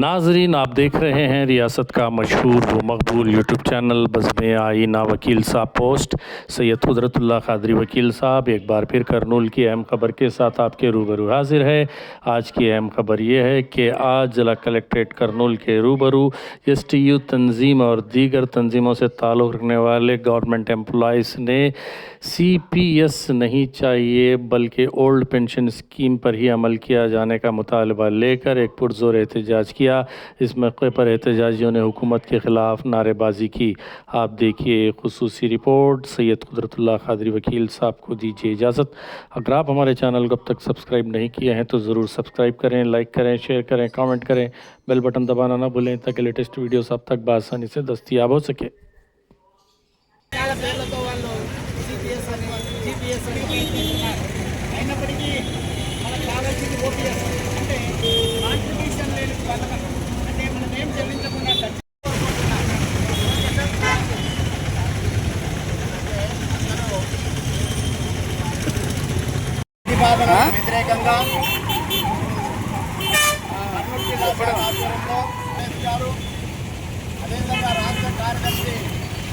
ناظرین، آپ دیکھ رہے ہیں ریاست کا مشہور و مقبول یوٹیوب چینل بزم آئینہ وکیل صاحب پوسٹ۔ سید قدرت اللہ قادری وکیل صاحب، ایک بار پھر کرنول کی اہم خبر کے ساتھ آپ کے روبرو حاضر ہے۔ آج کی اہم خبر یہ ہے کہ آج ضلع کلیکٹریٹ کرنول کے روبرو ایس ٹی یو تنظیم اور دیگر تنظیموں سے تعلق رکھنے والے گورنمنٹ امپلائز نے سی پی ایس نہیں چاہیے، بلکہ اولڈ پینشن اسکیم پر ہی عمل کیا جانے کا مطالبہ لے کر ایک پرزور احتجاج کیا۔ किया। इस मौके पर एहतजाजियों ने हुकूमत के ख़िलाफ़ नारेबाजी की। आप देखिए खसूसी रिपोर्ट। सैयद कुदरतुल्ला खादरी वकील साहब को दीजिए इजाज़त। अगर आप हमारे चैनल को अब तक सब्सक्राइब नहीं किए हैं तो ज़रूर सब्सक्राइब करें, लाइक करें, शेयर करें, कमेंट करें। बेल बटन दबाना ना भूलें, ताकि लेटेस्ट वीडियोस आप तक बआसानी से दस्तियाब हो सके। చాలా ప్రతిపాదనకు వ్యతిరేకంగా అదేవిధంగా రాష్ట్ర కార్యదర్శి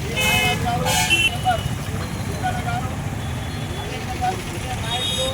శ్రీ గారు అదేవిధంగా సీనియర్ నాయకులు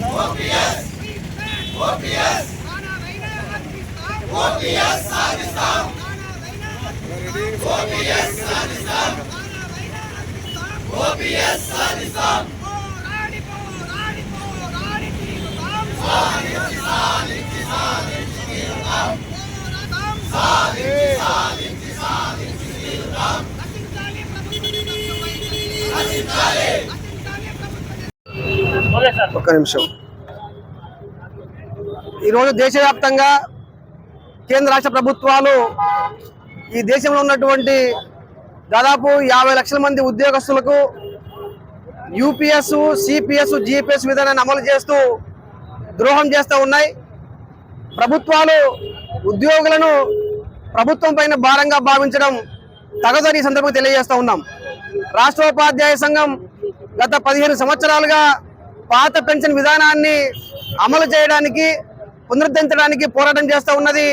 demand OPS. We demand OPS. ప్రాణాలైనా అర్పిస్తాం. OPS సాధిస్తాం ప్రాణాలైనా అర్పిస్తాం. ఓపీఎస్ సాధిస్తాం ప్రాణాలైనా అర్పిస్తాం. ఓపీఎస్ సాధిస్తాం ఒక్క నిమిషం. ఈరోజు దేశవ్యాప్తంగా కేంద్ర రాష్ట్ర ప్రభుత్వాలు ఈ దేశంలో ఉన్నటువంటి దాదాపు యాభై లక్షల మంది ఉద్యోగస్తులకు యూపీఎస్ సిపిఎస్ జిపిఎస్ విధానాన్ని అమలు చేస్తూ ద్రోహం చేస్తూ ఉన్నాయి. ప్రభుత్వాలు ఉద్యోగులను ప్రభుత్వం పైన భారంగా భావించడం తగదని ఈ సందర్భంగా తెలియజేస్తూ ఉన్నాం. రాష్ట్రోపాధ్యాయ సంఘం గత పదిహేను సంవత్సరాలుగా పాత పెన్షన్ విధానాన్ని అమలు చేయడానికి పునరుద్ధరించడానికి పోరాటం చేస్తూ ఉన్నది.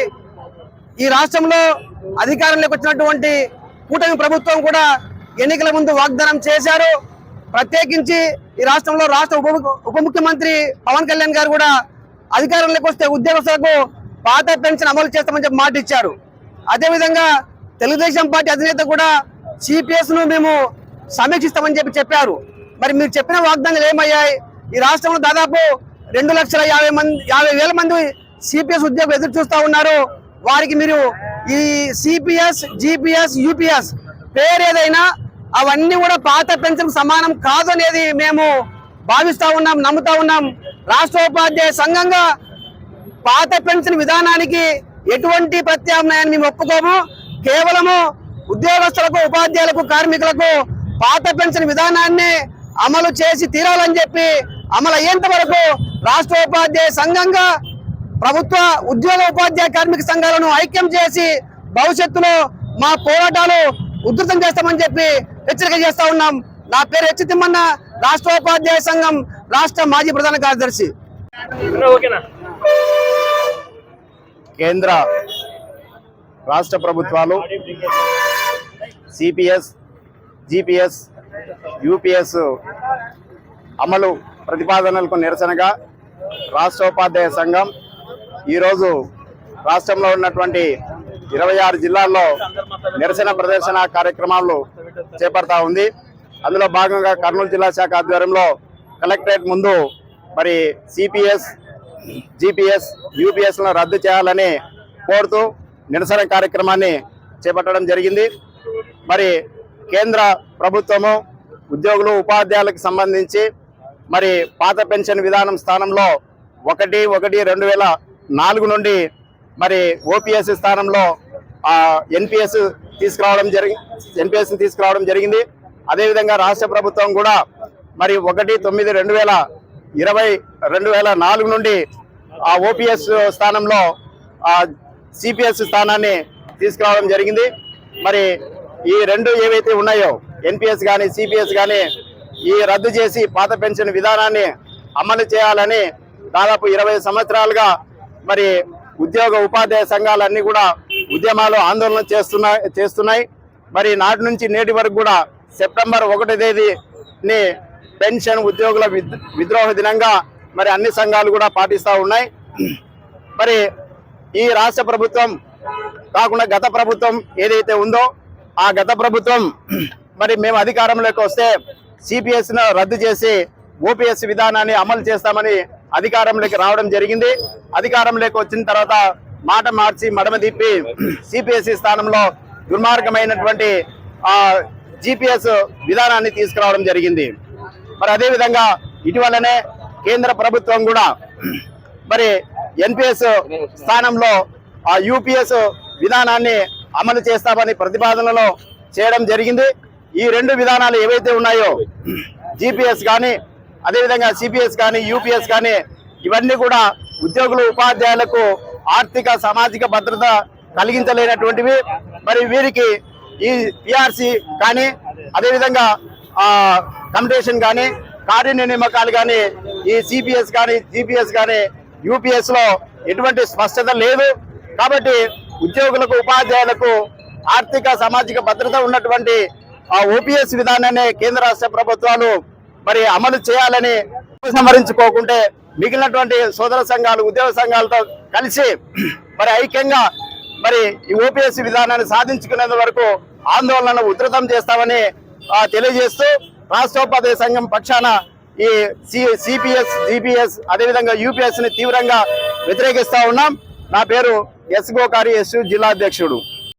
ఈ రాష్ట్రంలో అధికారంలోకి వచ్చినటువంటి కూటమి ప్రభుత్వం కూడా ఎన్నికల ముందు వాగ్దానం చేశారు. ప్రత్యేకించి ఈ రాష్ట్రంలో రాష్ట్ర ఉప ఉప ముఖ్యమంత్రి పవన్ కళ్యాణ్ గారు కూడా అధికారంలోకి వస్తే ఉద్యోగస్తులకు పాత పెన్షన్ అమలు చేస్తామని చెప్పి మాట ఇచ్చారు. అదేవిధంగా తెలుగుదేశం పార్టీ అధినేత కూడా సిపిఎస్ను మేము సమీక్షిస్తామని చెప్పి చెప్పారు. మరి మీరు చెప్పిన వాగ్దానాలు ఏమయ్యాయి? ఈ రాష్ట్రంలో దాదాపు రెండు లక్షల యాభై మంది యాభై వేల మంది సిపిఎస్ ఉద్యోగులు ఎదురు చూస్తూ ఉన్నారు. వారికి మీరు ఈ సిపిఎస్ జిపిఎస్ యూపీఎస్ పేరు ఏదైనా అవన్నీ కూడా పాత పెన్షన్ సమానం కాదు అనేది మేము భావిస్తూ ఉన్నాం నమ్ముతా ఉన్నాం. రాష్ట్ర ఉపాధ్యాయ సంఘంగా పాత పెన్షన్ విధానానికి ఎటువంటి ప్రత్యామ్నాయాన్ని మేము ఒప్పుకోము. కేవలము ఉద్యోగస్తులకు ఉపాధ్యాయులకు కార్మికులకు పాత పెన్షన్ విధానాన్ని అమలు చేసి తీరాలని చెప్పి అమలు అయ్యేంత వరకు రాష్ట్రోపాధ్యాయ సంఘంగా ప్రభుత్వ ఉద్యోగ ఉపాధ్యాయ కార్మిక సంఘాలను ఐక్యం చేసి భవిష్యత్తులో మా పోరాటాలు ఉధృతం చేస్తామని చెప్పి హెచ్చరిక చేస్తా ఉన్నాం. నా పేరు హెచ్ తిమ్మన్న రాష్ట్రోపాధ్యాయ సంఘం రాష్ట్ర మాజీ ప్రధాన కార్యదర్శి. ఓకేనా? కేంద్ర రాష్ట్ర ప్రభుత్వాలు సిపిఎస్ జిపిఎస్ యూపీఎస్ అమలు ప్రతిపాదనలకు నిరసనగా రాష్ట్రోపాధ్యాయ సంఘం ఈరోజు రాష్ట్రంలో ఉన్నటువంటి ఇరవై ఆరు జిల్లాల్లో నిరసన ప్రదర్శన కార్యక్రమాలు చేపడతా ఉంది. అందులో భాగంగా కర్నూలు జిల్లా శాఖ ఆధ్వర్యంలో కలెక్టరేట్ ముందు మరి సిపిఎస్ జిపిఎస్ యూపీఎస్లను రద్దు చేయాలని కోరుతూ నిరసన కార్యక్రమాన్ని చేపట్టడం జరిగింది. మరి కేంద్ర ప్రభుత్వము ఉద్యోగులు ఉపాధ్యాయులకు సంబంధించి మరి పాత పెన్షన్ విధానం స్థానంలో ఒకటి ఒకటి రెండు వేల నాలుగు నుండి మరి ఓపీఎస్ స్థానంలో ఎన్పిఎస్ తీసుకురావడం జరిగి ఎన్పిఎస్ తీసుకురావడం జరిగింది. అదేవిధంగా రాష్ట్ర ప్రభుత్వం కూడా మరి ఒకటి తొమ్మిది రెండు వేల ఇరవై రెండు వేల నాలుగు నుండి ఆ ఓపీఎస్ స్థానంలో సిపిఎస్ స్థానాన్ని తీసుకురావడం జరిగింది. మరి ఈ రెండు ఏవైతే ఉన్నాయో ఎన్పిఎస్ కానీ సిపిఎస్ కానీ ఈ రద్దు చేసి పాత పెన్షన్ విధానాన్ని అమలు చేయాలని దాదాపు ఇరవై సంవత్సరాలుగా మరి ఉద్యోగ ఉపాధ్యాయ సంఘాలన్నీ కూడా ఉద్యమాలు ఆందోళన చేస్తున్నాయి చేస్తున్నాయి. మరి నాటి నుంచి నేటి వరకు కూడా సెప్టెంబర్ ఒకటి తేదీని పెన్షన్ ఉద్యోగుల విద్- విద్రోహ దినంగా మరి అన్ని సంఘాలు కూడా పాటిస్తూ ఉన్నాయి. మరి ఈ రాష్ట్ర ప్రభుత్వం కాకుండా గత ప్రభుత్వం ఏదైతే ఉందో ఆ గత ప్రభుత్వం మరి మేము అధికారంలోకి వస్తే సిపిఎస్ను రద్దు చేసి ఓపీఎస్ విధానాన్ని అమలు చేస్తామని అధికారంలోకి రావడం జరిగింది. అధికారంలోకి వచ్చిన తర్వాత మాట మార్చి మడమ తిప్పి సిపిఎస్సి స్థానంలో దుర్మార్గమైనటువంటి జిపిఎస్ విధానాన్ని తీసుకురావడం జరిగింది. మరి అదేవిధంగా ఇటీవలనే కేంద్ర ప్రభుత్వం కూడా మరి ఎన్పిఎస్ స్థానంలో ఆ యూపీఎస్ విధానాన్ని అమలు చేస్తామని ప్రతిపాదనలో చేయడం జరిగింది. ఈ రెండు విధానాలు ఏవైతే ఉన్నాయో జిపిఎస్ కానీ అదేవిధంగా సిపిఎస్ కానీ యూపీఎస్ కానీ ఇవన్నీ కూడా ఉద్యోగులు ఉపాధ్యాయులకు ఆర్థిక సామాజిక భద్రత కలిగించలేనటువంటివి. మరి వీరికి ఈ పిఆర్సి కానీ అదేవిధంగా కమిటేషన్ కానీ కార్య నియామకాలు కానీ ఈ సిపిఎస్ కానీ జిపిఎస్ కానీ యూపీఎస్లో ఎటువంటి స్పష్టత లేదు. కాబట్టి ఉద్యోగులకు ఉపాధ్యాయులకు ఆర్థిక సామాజిక భద్రత ఉన్నటువంటి ఆ ఓపీఎస్ విధానాన్ని కేంద్ర రాష్ట్ర ప్రభుత్వాలు మరి అమలు చేయాలని సంహరించుకోకుంటే మిగిలినటువంటి సోదర సంఘాలు ఉద్యోగ సంఘాలతో కలిసి మరి ఐక్యంగా మరి ఈ ఓపీఎస్ విధానాన్ని సాధించుకునేంత వరకు ఆందోళనను ఉధృతం చేస్తామని తెలియజేస్తూ రాష్ట్రోపాధ్యాయ సంఘం పక్షాన ఈ సిపిఎస్ జిపిఎస్ అదేవిధంగా యూపీఎస్ని తీవ్రంగా వ్యతిరేకిస్తా ఉన్నాం. నా పేరు ఎస్ గోకారి ఎస్ జిల్లా అధ్యక్షుడు.